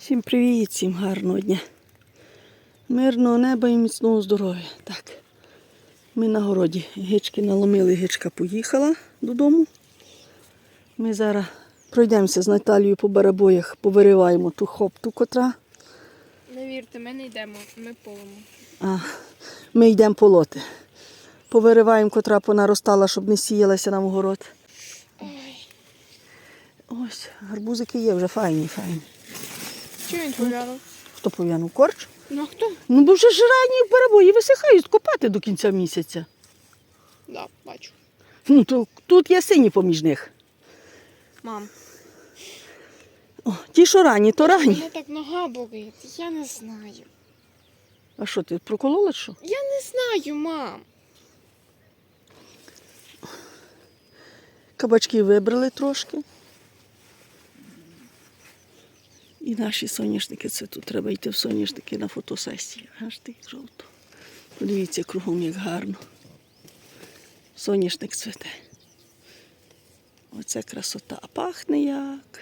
Всім привіт, всім гарного дня. Мирного неба і міцного здоров'я. Так. Ми на городі гички наломили, гичка поїхала додому. Ми зараз пройдемося з Наталією по барабоях, повириваємо ту хопту, котра. Не вірте, ми не йдемо, ми полимо. А ми йдемо полоти. Повириваємо, котра понаростала, щоб не сіялася нам в город. Ой, Ось, гарбузики є вже файні, файні. Чого він пов'янув? Хто пов'янув корч? Ну а хто? Ну, бо вже ж ранні барабої висихають, копати до кінця місяця. Да, бачу. Ну, то тут є сині поміж них. Мам, О, ті, що ранні, то ранні. мене так нога болить, я не знаю. А що ти проколола? Що? Я не знаю, мам. Кабачки вибрали трошки. І наші соняшники, це тут треба йти в соняшники на фотосесії. Аж ти жовто. Подивіться кругом, як гарно. Соняшник цвете. Оце красота. А пахне як.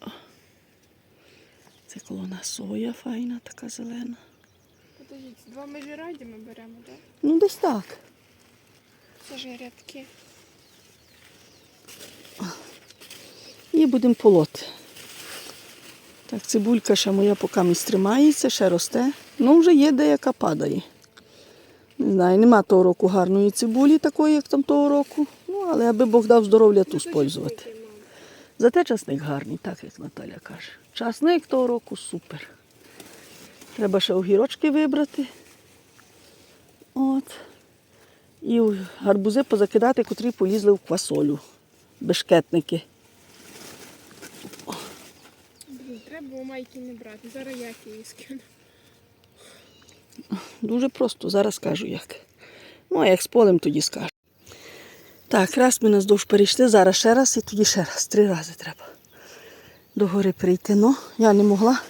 О. Це колона соя файна, така зелена. Подождіть, два межираді ми беремо, так? Ну, десь так. Це ж рядки. І будемо полоти. Так, цибулька ще моя поки тримається, ще росте. Ну, вже є деяка падає. Не знаю, нема того року гарної цибулі, такої, як там того року. Ну, але аби Бог дав здоров'я ту спользувати. Зате часник гарний, так як Наталя каже. Часник того року супер. Треба ще огірочки вибрати. От. І гарбузи позакидати, котрі полізли в квасолю. Бешкетники. Було майки не брати. Зараз я її скину. Дуже просто, зараз скажу як. Ну, а як з полем, тоді скажу. Так, раз ми наздовж перейшли, зараз ще раз і тоді ще раз. Три рази треба до гори прийти. Ну, я не могла.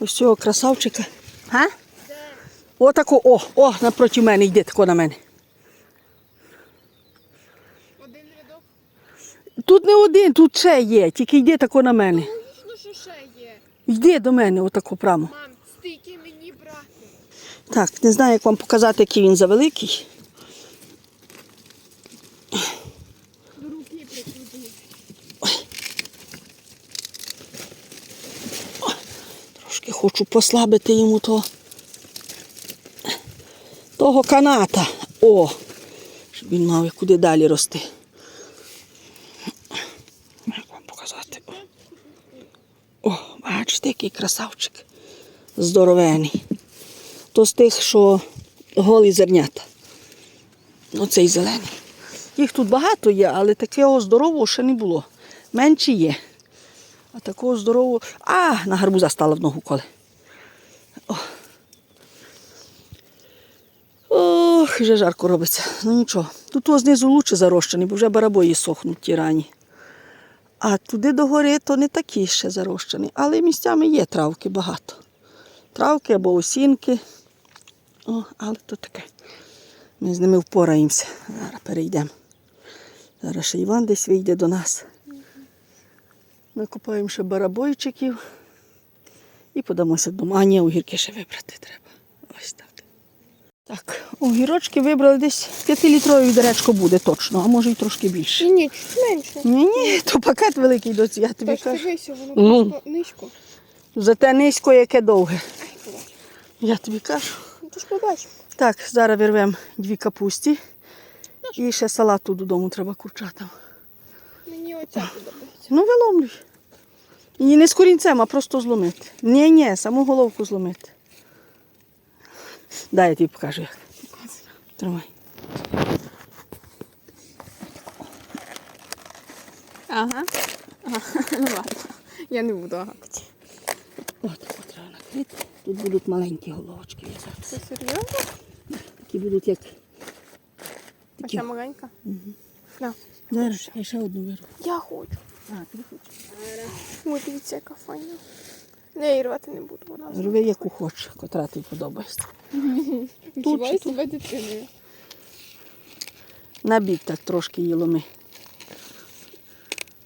Ось цього красавчика. Га? Отако, о, о, напроти мене, йди тако на мене. Один рядок. Тут не один, тут ще є, тільки йди тако на мене. Ну що ще є? Йди до мене, отако прямо. Мам, стільки мені брати. Так, не знаю, як вам показати, який він завеликий. До руки прикуди. Трошки хочу послабити йому то. Того каната. О! Щоб він мав куди далі рости. Як вам показати? О, бачите, який красавчик. Здоровений. То з тих, що голі зернята. Оцей зелений. Їх тут багато є, але такого здорового ще не було. Менші є. А такого здорового. А, на гарбуза стала в ногу коли. О. Ох, вже жарко робиться. Ну нічого. Тут знизу лучше зарощений, бо вже барабої сохнуть ті рані. А туди до гори то не такі ще зарощені. Але місцями є травки багато. Травки або осінки. О, але то таке. Ми з ними впораємося. Зараз перейдемо. Зараз ще Іван десь вийде до нас. Накопаємо ще барабойчиків і подамося додому. А ні, огірки ще вибрати треба. Так. Огірочки вибрали десь 5-літрове відеречко буде точно, а може й трошки більше. Ні, ні, чуть менше. Ні, ні, то пакет великий доці, я тобі Тож кажу. дивися, воно Ну. просто низько. Зате низько, яке довге. Ай. Я тобі кажу. Ну, то ж. Так, зараз вирвемо дві капусті. І ще салату додому треба курчатам. Мені оця подобається. Ну, виломлюй. І не з корінцем, а просто зломити. Ні, ні, саму головку зломити. Дай я тобі покажу як. Тримай. Ага. ага. Ну ладно. Я не буду гакати. От, от треба накрити. Тут будуть маленькі головочки. Це серйозно? Такі будуть як. А Такі. ця маленька? На. Зараз я ще одну вирву. Я хочу. А, ти хочеш? Ой, дивіться, яка файна. Не, її рвати не буду. Вона Рви, яку хочеш, котра тобі подобається. відчуває себе дитиною. На бік так трошки її ломи.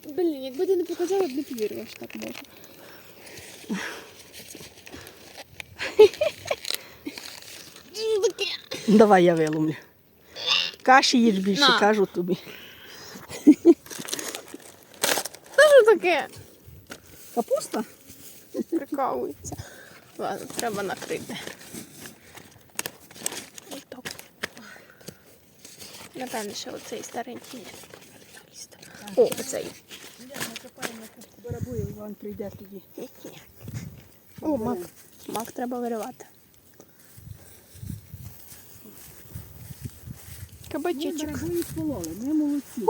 Блін, якби ти не показала, б не повірила, що так можна. Давай я виломлю. Каші їж більше, На. кажу тобі. Що таке? Капуста? Прикалується. Ладно, треба накрити. Отак. Напевно, ще оцей старенький. О, оцей. Барабує, Іван прийде тоді. О, мак. Мак треба виривати. Кабачечок. Ми молодці.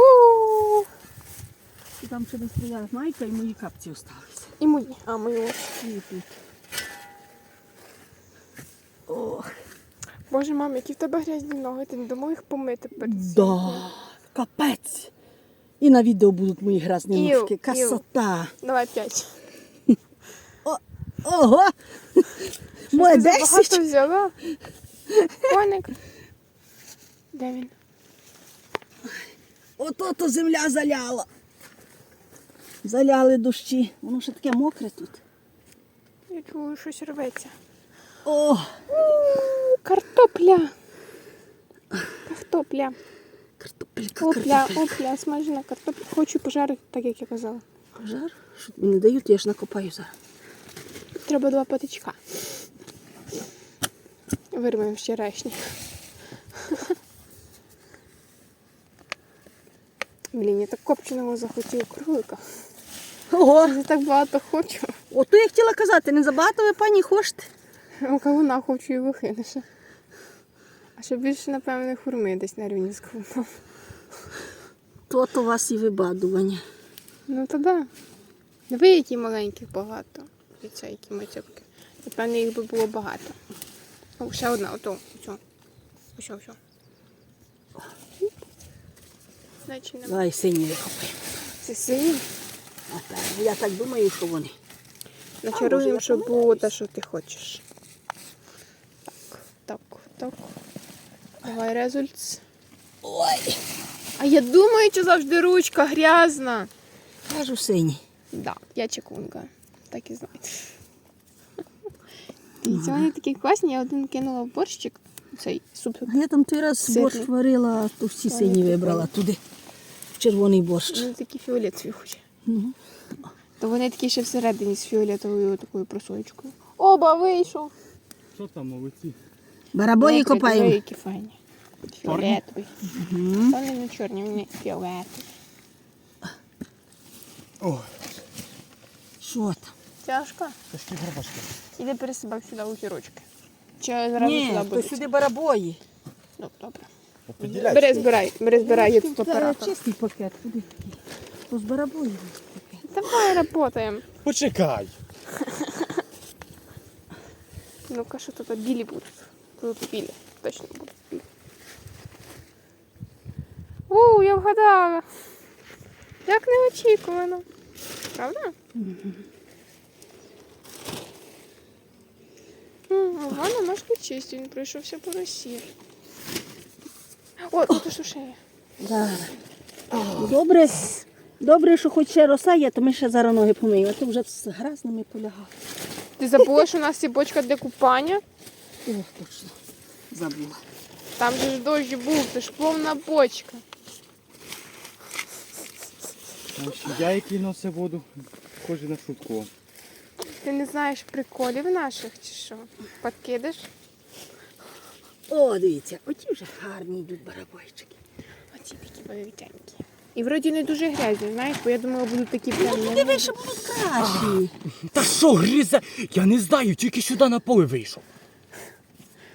Там ще десь твоя майка і мої капці залишилися. І мої. А, мої ось. І тут. Ох, Боже, мам, які в тебе грязні ноги, ти не думав їх помити перед цим? да, капець. І на відео будуть мої грязні Іу, ножки. Красота. Давай п'ять. Ого! Моє Ти забагато взяла. Коник. Де він? Ото то земля заляла. Заляли дощі. Воно ще таке мокре тут. Я чую, щось рветься. О, Картопля. Картопля. картопелька, Опля, опля, смажена картопля. Хочу пожарити, так як я казала. Пожар? Що мені не дають, я ж накопаю зараз. Треба два патичка. Вирвемо вчорашні. Блін, я так копченого захотів кролика. Ого, Я так багато хочу. ото я хотіла казати, не забагато ви пані хочете. А кавуна хочу і вихинуся. А ще більше, напевно, хурми десь на рівні з кавуном. То-то у вас і вибадування. Ну то да. Диви, які маленьких багато. І це які мацьопки. Напевно, їх би було багато. О, ще одна, ото, ось. Ось, ось. Значить, нема. Давай сині викопаємо. Це сині. Я так думаю, що вони. Начаруємо, щоб було те, що ти хочеш. Так, так, так. Давай результ. Ой, А я думаю, що завжди ручка грязна. кажу сині. Да, я чекунга. Так і знаєте. Дивіться, вони такі класні, я один кинула в борщик. Цей суп. А я там той раз Сирний. борщ варила, то всі сині вибрала туди. Червоний борщ. Вони такі фіолетові хоч. То вони такі ще всередині з фіолетовою такою просочкою. Оба вийшов. Що там, молодці? Барабої копаємо. які файні. Фіолетовий. Вони не чорні, вони фіолетові. О, Що там? Тяжко. тяжкі горбашки. Іди пересибав сюди у гірочки. Чи зразу Ні, сюди то сюди барабої. Ну, добре. Определяй. Бери, збирай, бери, збирай, є тут оператор. чистий пакет. Куди? То з барабої. Давай работаємо. Почекай. Ну-ка, що тут білі будуть? Тут білі. Точно будуть білі. У, я вгадала. Як неочікувано. Правда? Івана ножки чисті, він пройшовся по росі. О, тут що ще є. Да. Добре, добре, що хоч ще роса є, то ми ще зараз ноги помиємо. А то вже з гразними полягав. Ти забула, що у нас є бочка для купання? Ох, точно. Забула. Там же ж дощ був, це ж повна бочка. Я, який носив воду, схожий на шутку. Ти не знаєш приколів наших чи що? Подкидиш? О, дивіться, оті вже гарні йдуть барабойчики. Оці такі величенькі. І вроді не дуже грязні, знаєш, бо я думала, будуть такі прям. Ну, диви, що будуть кращі. Та що гризе? Я не знаю, тільки сюди на поле вийшов.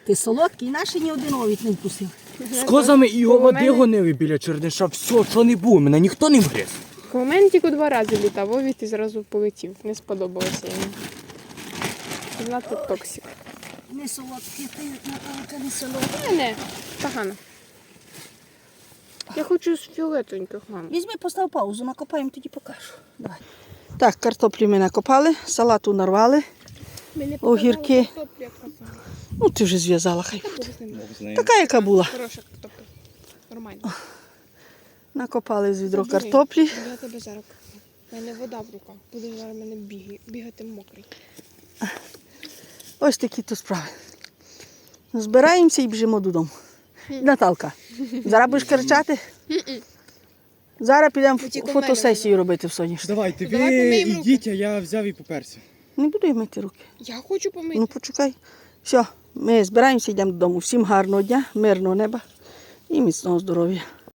Ти солодкий, наші ні один овід не вкусив. З козами і оводи гонили біля черниша. Все, що не було, мене ніхто не вгриз. Коло мене тільки два рази літав, Вові і зразу полетів. Не сподобалося йому. Знато токсик. Не солодкий, ти напевно, не солодкий. Не, не, погано. Я хочу з фіолетовеньких, мам. Візьми, постав паузу, накопаємо, тоді покажу. Давай. Так, картоплі ми накопали, салату нарвали. Огірки. Ну, ти вже зв'язала, хай. буде. Така, яка була. Хороша картопля. Нормально. Накопали з відро картоплі. Я тебе зараз У мене вода в руках. Буде зараз мене бігати мокрий. Ось такі то справи. Збираємося і біжимо додому. Наталка, зараз будеш кричати? Зараз підемо фотосесію робити в соняшнику. Давайте, ви Давай помиємо руки. ідіть, а я взяв і поперся. Не буду я мити руки. Я хочу помити. Ну почекай. Все, ми збираємося, йдемо додому. Всім гарного дня, мирного неба і міцного здоров'я.